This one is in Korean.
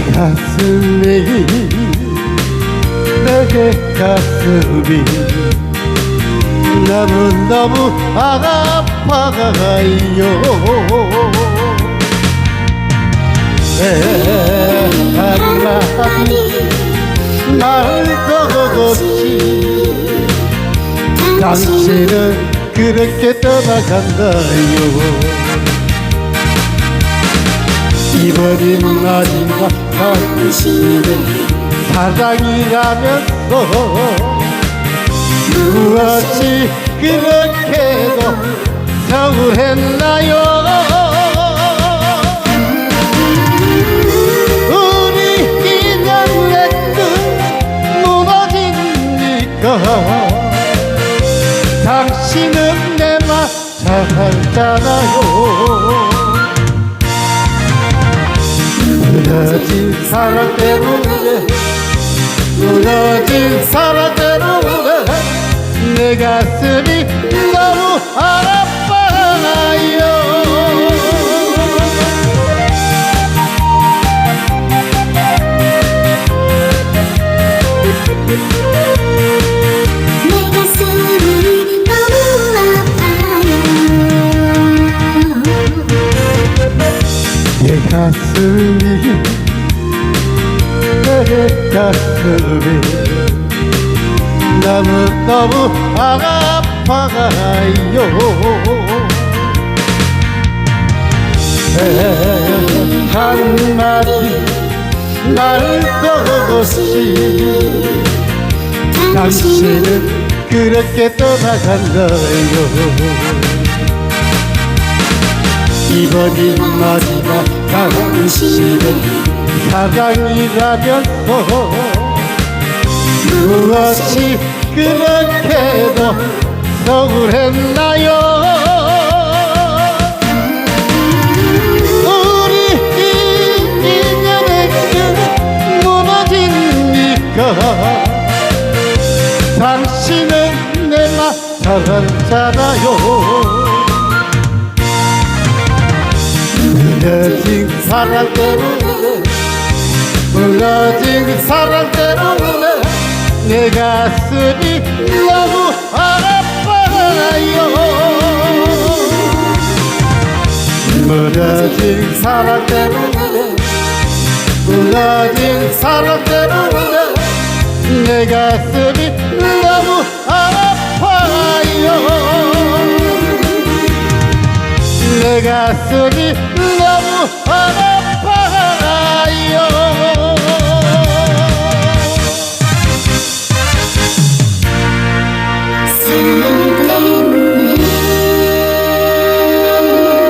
가슴이 내게 가슴이 너무너무 아파가요 한마디 말도 없이 당신은 그렇게 떠나간다요 이번인 마지막 당신은 사랑이라면서 무엇이 그렇게도 서운했나요? 우리 인연의 끝 무너집니까 당신은 내맘잘 알잖아요 무너진 사랑 때문에 무너진 사랑 때문에 내 가슴이 너무 아파요 내 가슴이 너무너무 아파요. 한마디 말도 없이 당신은 그렇게 떠나간다요. 이번이 마지막 당신은 사랑이라면서 무엇이 그렇게도 서운했나요? 우리 인연의 끝 무너집니까 당신은 내맘 잘알잖아요 사랑 때문에 무너진 사랑 때문에 내 가슴이 너무 아파요. 무너진 사랑 때문에 무너진 사랑 때문에 내 가슴이 너무 아파요. 내 가슴이